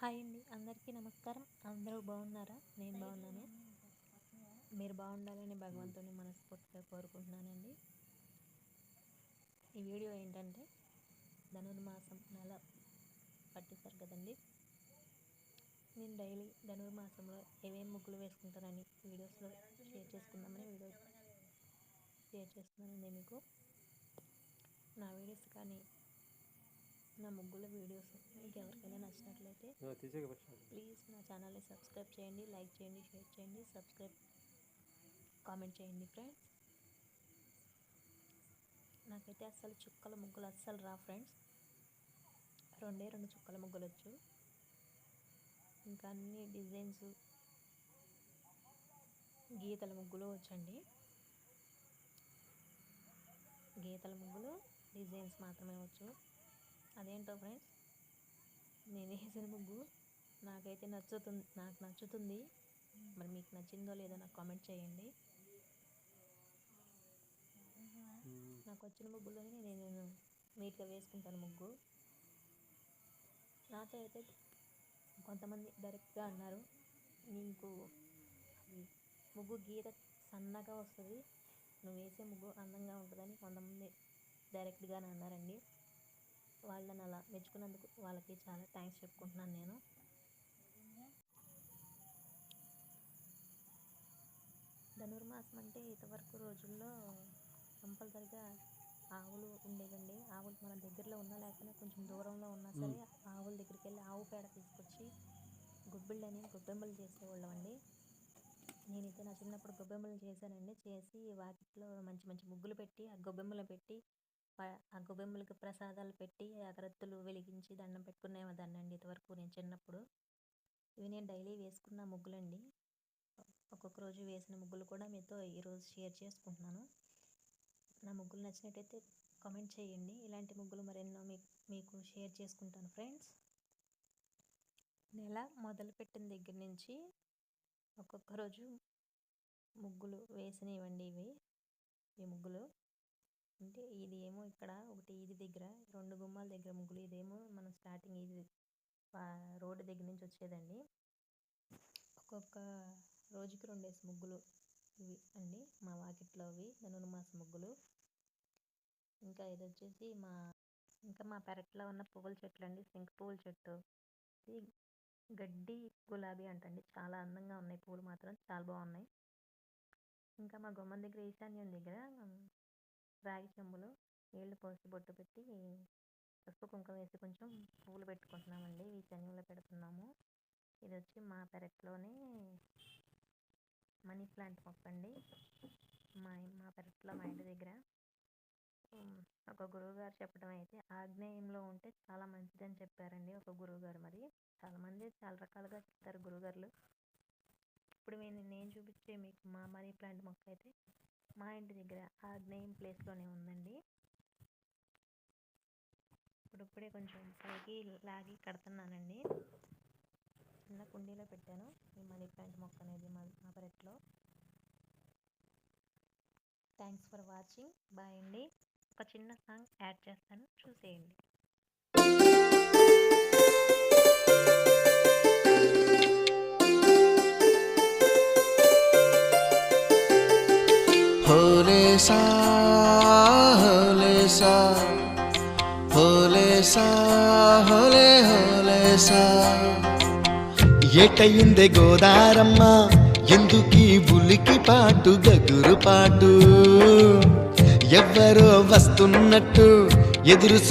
Hi అండి. అందరికీ నమస్కారం. అందరూ బాగున్నారా? నేను బాగున్నాను. మీరు బాగుండాలని భగవంతుని మనస్ఫూర్తిగా కోరుకుంటున్నానండి. ఈ వీడియో ఏంటంటే ధనుర్మాసం నెల పట్టిస్తారు కదండి. నేను డైలీ ధనుర్మాసంలో ఏమేమి ముగ్గులు వేసుకుంటానని వీడియోస్లో షేర్ చేసుకుందామని వీడియో షేర్ చేస్తున్నానండి మీకు. నా వీడియోస్ కానీ నా ముగ్గుల వీడియోస్ మీకు ఎవరికైనా నచ్చినట్లయితే ప్లీజ్ నా ఛానల్ని సబ్స్క్రైబ్ చేయండి లైక్ చేయండి షేర్ చేయండి సబ్స్క్రైబ్ కామెంట్ చేయండి ఫ్రెండ్స్. నాకైతే అస్సలు చుక్కల ముగ్గులు అస్సలు రా ఫ్రెండ్స్. రెండే రెండు చుక్కల ముగ్గులు వచ్చు. ఇంకా అన్ని డిజైన్స్ గీతల ముగ్గులు వచ్చండి. గీతల ముగ్గులు డిజైన్స్ మాత్రమే వచ్చు. అదేంటో ఫ్రెండ్స్? నేను వేసిన ముగ్గు నాకైతే నచ్చుతుంది నాకు నచ్చుతుంది. మరి మీకు నచ్చిందో లేదో నాకు కామెంట్ చేయండి. నాకు వచ్చిన ముగ్గులోనే నేను నీట్గా వేసుకుంటాను ముగ్గు. నాతో అయితే కొంతమంది డైరెక్ట్గా అన్నారు నీకు ముగ్గు గీత సన్నగా వస్తుంది. నువ్వు వేసే ముగ్గు అందంగా ఉంటుందని కొంతమంది డైరెక్ట్గానే అన్నారండి. వాళ్ళని అలా మెచ్చుకున్నందుకు వాళ్ళకి చాలా థ్యాంక్స్ చెప్పుకుంటున్నాను నేను. ధనుర్మాసం అంటే ఇంతవరకు రోజుల్లో కంపల్సరిగా ఆవులు ఉండేవండి ఆవులు మన దగ్గరలో ఉన్నా లేకపోయినా కొంచెం దూరంలో ఉన్నా సరే ఆవుల దగ్గరికి వెళ్ళి ఆవు పేడ తీసుకొచ్చి గుబ్బిళ్ళని గొబ్బెమ్మలు చేసేవాళ్ళం అండి నేనైతే నా చిన్నప్పుడు గొబ్బెమ్మలు చేశానండి. చేసి వాకిట్లో మంచి మంచి ముగ్గులు పెట్టి ఆ గొబ్బెమ్మలు పెట్టి ఆ గొబ్బెమ్మలకి ప్రసాదాలు పెట్టి అగరత్తులు వెలిగించి దండం పెట్టుకునేదాన్ని అండి ఇంతవరకు నేను చిన్నప్పుడు. ఇవి నేను డైలీ వేసుకున్న ముగ్గులండి. ఒక్కొక్క రోజు వేసిన ముగ్గులు కూడా మీతో ఈరోజు షేర్ చేసుకుంటున్నాను. నా ముగ్గులు నచ్చినట్టయితే కామెంట్ చేయండి. ఇలాంటి ముగ్గులు మరెన్నో మీకు మీకు షేర్ చేసుకుంటాను ఫ్రెండ్స్. నెల మొదలుపెట్టిన దగ్గర నుంచి ఒక్కొక్క రోజు ముగ్గులు వేసినవండి ఇవి. ఈ ముగ్గులు అంటే ఇది ఏమో ఇక్కడ ఒకటి ఇది దగ్గర రెండు గుమ్మాల దగ్గర ముగ్గులు. ఇదేమో మనం స్టార్టింగ్ ఇది రోడ్డు దగ్గర నుంచి వచ్చేదండి. ఒక్కొక్క రోజుకి రెండేసి ముగ్గులు ఇవి అండి. మా వాకిట్లో అవి ధనుర్మాస ముగ్గులు. ఇంకా ఇది వచ్చేసి మా ఇంకా మా పెరట్లో ఉన్న పువ్వుల చెట్లు అండి. సింక్ పువ్వుల చెట్టు. ఇది గడ్డి గులాబీ అంటండి. చాలా అందంగా ఉన్నాయి. పూలు మాత్రం చాలా బాగున్నాయి. ఇంకా మా గుమ్మం దగ్గర ఈశాన్యం దగ్గర రాగి చెంబులో నీళ్ళు పోసి బొట్టు పెట్టి పసుపు కుంకుమ వేసి కొంచెం పువ్వులు పెట్టుకుంటున్నామండి. ఈ శనిలో పెడుతున్నాము. ఇది వచ్చి మా పెరట్లోనే మనీ ప్లాంట్ మొక్క అండి మా మా పెరట్లో మా ఇంటి దగ్గర. ఒక గురువు గారు చెప్పడం అయితే ఆగ్నేయంలో ఉంటే చాలా మంచిదని చెప్పారండి ఒక గురువు గారు మరి చాలామంది చాలా రకాలుగా చెప్తారు గురువుగారులు. ఇప్పుడు నేను నేను చూపించే మీకు మా మనీ ప్లాంట్ మొక్క అయితే మా ఇంటి దగ్గర ఆగ్నేయం ప్లేస్లోనే ఉందండి. ఇప్పుడిప్పుడే కొంచెం పైకి లాగి కడుతున్నానండి. చిన్న కుండీలో పెట్టాను. ఈ మనీ ప్లాంట్ మొక్క అనేది మా మా పెరట్లో. థ్యాంక్స్ ఫర్ వాచింగ్ బాయ్ అండి. ఒక చిన్న సాంగ్ యాడ్ చేస్తాను. చూసేయండి. सा होले सा होले सा होले होले సా ఎటయిందే గోదారమ్మ ఎందుకీ ఉలికి పాటు గగురు పాటు ఎవ్వరో వస్తున్నట్టు ఎదురు